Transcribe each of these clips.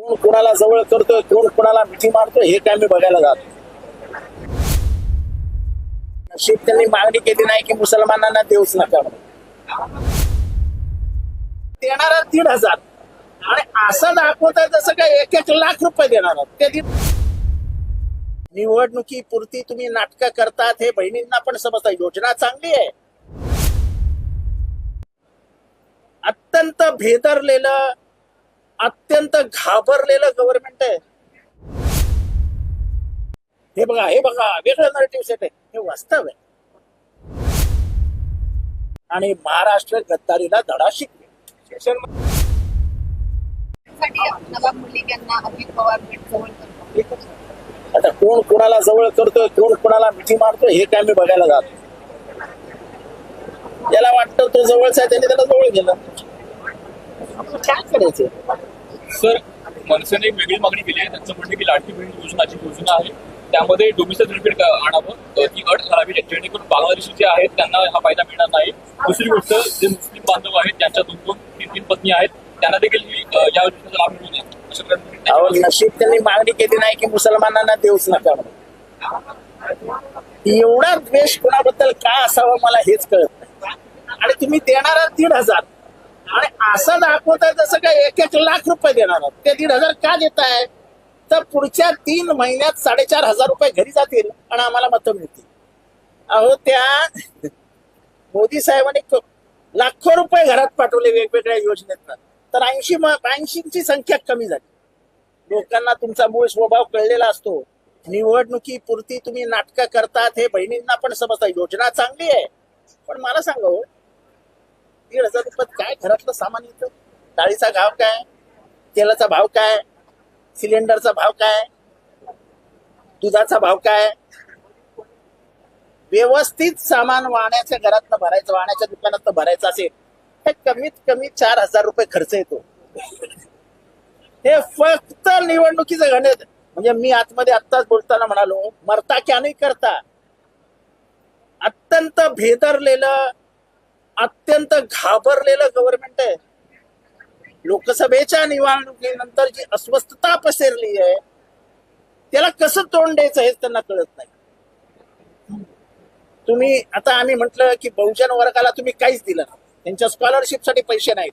कोण कोणाला जवळ करतोय कोण कोणाला मिठी मारतोय हे काय मी बघायला जातो. नशीब त्यांनी मागणी केली नाही की मुसलमानांना देऊच नका देणार दीड हजार. आणि असं दाखवत जसं काय एक एक लाख रुपये देणार ते निवडणुकीपुरती तुम्ही नाटकं करतात हे बहिणींना पण समजता योजना चांगली आहे. अत्यंत भेदरलेलं अत्यंत घाबरलेलं गव्हर्नमेंट आहे. हे बघा हे बघा वेगळं नरेटिव्ह सेट आहे. हे वास्तव आहे. आणि महाराष्ट्र गद्दारीला धडा शिकले. आता कोण कोणाला जवळ करतोय कोण कोणाला मिठी मारतोय हे काय मी बघायला जातो त्याला वाटतं तो जवळचा आहे त्याने त्याला जवळ गेलं. काय करायचं? सर मनसेने एक वेगळी मागणी केली आहे. त्यांचं म्हणणं की लाडकी बहीण योजना जी योजना आहे त्यामध्ये डोमिसाईल सर्टिफिकेट आणावं. ती अट घालावी जेणेकरून बांगलादेशी जे आहेत त्यांना हा फायदा मिळणार नाही. दुसरी गोष्ट जे मुस्लिम बांधव आहेत ज्यांच्या दोन दोन तीन तीन पत्नी आहेत त्यांना देखील या योजनेचा लाभ मिळू नये अशा प्रकारे अहो नशीब त्यांनी मागणी केली नाही की मुसलमानांना देऊच नका. एवढा द्वेष कोणाबद्दल का असावा मला हेच कळत नाही. आणि तुम्ही देणारा दीड हजार. आणि असं दाखवताय जसं काय एक एक लाख रुपये देणार आहोत. ते दीड हजार का देताय तर पुढच्या तीन महिन्यात साडेचार हजार रुपये घरी जातील आणि आम्हाला मतं मिळतील. अहो त्या मोदी साहेबांनी लाखो रुपये घरात पाठवले वेगवेगळ्या योजनेतनं तर ऐंशी ऐंशीची संख्या कमी झाली. लोकांना तुमचा मूळ स्वभाव कळलेला असतो. निवडणुकीपुरती तुम्ही नाटकं करतात हे बहिणींना पण समजता. योजना चांगली आहे. पण मला सांगा हो, दीड हजार रुपयात काय घरातलं सामान येतं डाळीचा भाव काय? तेलाचा भाव काय? सिलेंडरचा भाव काय? दुधाचा भाव काय? व्यवस्थित सामान वाहण्याच्या घरातनं भरायचं वाहण्याच्या दुकानात भरायचं असेल तर कमीत कमी चार हजार रुपये खर्च येतो. हे फक्त निवडणुकीचं गणित म्हणजे मी आतमध्ये आत्ताच बोलताना म्हणालो मरता क्या नाही करता? अत्यंत भेदरलेलं अत्यंत घाबरलेलं गव्हर्नमेंट आहे. लोकसभेच्या निवडणुकीनंतर जी अस्वस्थता पसरली आहे. त्याला कसं तोंड द्यायचं हेच त्यांना कळत नाही. तुम्ही आता आम्ही म्हटलं की बहुजन वर्गाला तुम्ही काहीच दिलं नाही. त्यांच्या स्कॉलरशिपसाठी पैसे नाहीत.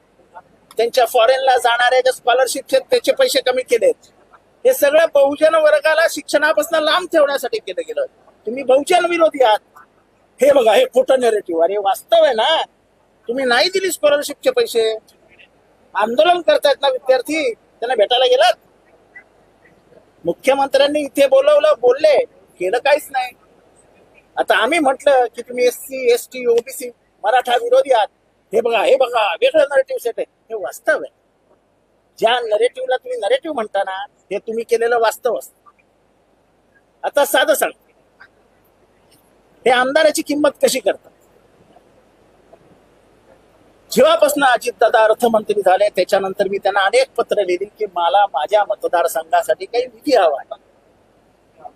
त्यांच्या फॉरेनला जाणाऱ्या ज्या स्कॉलरशिप आहेत त्याचे पैसे कमी केलेत. हे सगळं बहुजन वर्गाला शिक्षणापासून लांब ठेवण्यासाठी केलं गेलं. तुम्ही बहुजन विरोधी आहात. हे बघा हे खोटं नेरेटिव्ह अरे वास्तव आहे ना. तुम्ही नाही दिली स्कॉलरशिपचे पैसे? आंदोलन करतायत ना विद्यार्थी? त्यांना भेटायला गेलात? मुख्यमंत्र्यांनी इथे बोलवलं बोलले. केलं काहीच नाही. आता आम्ही म्हटलं की तुम्ही S C S T OBC Maratha विरोधी आहात. हे बघा हे बघा वेगळं नरेटिव्ह सेट आहे. हे वास्तव आहे. ज्या नरेटिव्हला तुम्ही नरेटिव्ह म्हणता ना हे तुम्ही केलेलं वास्तव असत. आता साधं सांग. हे आमदाराची किंमत कशी करतात जेव्हापासून अजितदादा अर्थमंत्री झाले त्याच्यानंतर मी त्यांना अनेक पत्र लिहिली की मला माझ्या मतदारसंघासाठी काही निधी हवा आहे.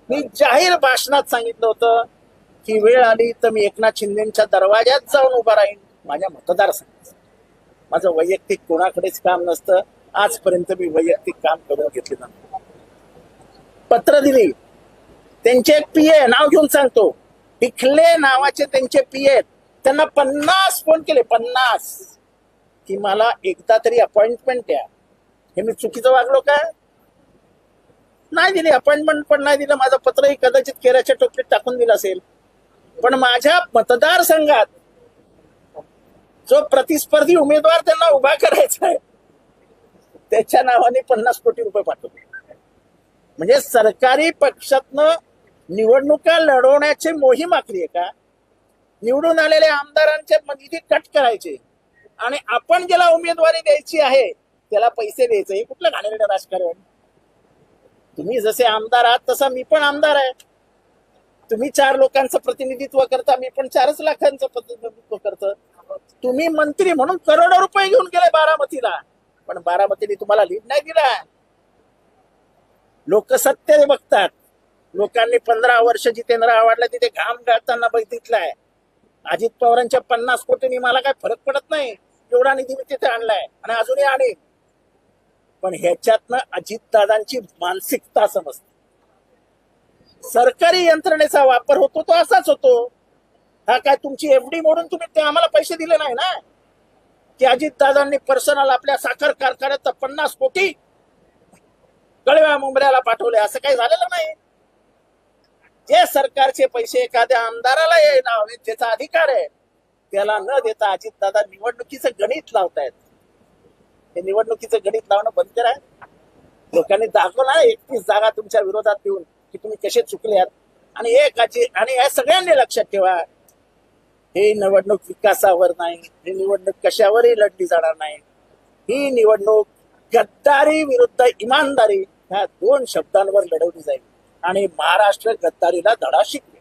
मी जाहीर भाषणात सांगितलं होतं की वेळ आली तर मी एकनाथ शिंदेच्या दरवाज्यात जाऊन उभा राहीन माझ्या मतदारसंघात. माझं वैयक्तिक कोणाकडेच काम नसतं. आजपर्यंत मी वैयक्तिक काम करून घेतले नाही. पत्र दिली. त्यांचे एक पी ए नाव घेऊन सांगतो. टिखले नावाचे त्यांचे पी त्यांना पन्नास फोन केले पन्नास. की मला एकदा तरी अपॉइंटमेंट द्या. हे मी चुकीचं वागलो का? नाही दिली अपॉइंटमेंट पण नाही दिलं. माझं पत्रही कदाचित केराच्या टोपलीत टाकून दिलं असेल. पण माझ्या मतदारसंघात जो प्रतिस्पर्धी उमेदवार त्यांना उभा करायचा आहे त्याच्या नावाने पन्नास कोटी रुपये पाठवले. म्हणजे सरकारी पक्षातनं निवडणुका लढवण्याची मोहीम आखली आहे का? निवडून आलेल्या आमदारांचे निधी कट करायचे. आणि आपण ज्याला उमेदवारी द्यायची आहे त्याला पैसे द्यायचे. हे कुठलं घाणेरडं राजकारण? तुम्ही जसे आमदार आहात तसा मी पण आमदार आहे. तुम्ही चार लोकांचं प्रतिनिधित्व करता मी पण चारच लाखांचं प्रतिनिधित्व करतो. तुम्ही मंत्री म्हणून करोडो रुपये घेऊन गेले बारामतीला. पण बारामतीने तुम्हाला लीड नाही दिला. लोक सत्य बघतात. लोकांनी पंधरा वर्ष जितेंद्र आव्हाडला तिथे घाम गाळताना बघितलाय. अजित पवारांच्या पन्नास कोटींनी मला काय फरक पडत नाही? एवढा निधी मी तिथे आणलाय आणि अजूनही आणेन. पण ह्याच्यातनं अजितदादांची मानसिकता समजते. सरकारी यंत्रणेचा वापर होतो तो असाच होतो. हा काय तुमची एफडी मोडून तुम्ही ते आम्हाला पैसे दिले नाही ना? की अजितदादांनी पर्सनल आपल्या साखर कारखान्यात पन्नास कोटी गळव्या मुंबऱ्याला पाठवले असं काही झालेलं नाही? जे सरकारचे पैसे एखाद्या आमदाराला यायला हवे ज्याचा अधिकार आहे त्याला न देता अजित दादा निवडणुकीचं गणित लावतायत. हे निवडणुकीचं गणित लावणं बंद करा. लोकांनी दाखवला एकतीस जागा तुमच्या विरोधात देऊन की तुम्ही कसे चुकले आहात आणि एक आणि या सगळ्यांनी लक्षात ठेवा हे निवडणूक विकासावर नाही ही निवडणूक कशावरही लढली जाणार नाही. ही निवडणूक गद्दारी विरुद्ध इमानदारी ह्या दोन शब्दांवर लढवली जाईल. आणि महाराष्ट्र गद्दारीला धडा शिकले.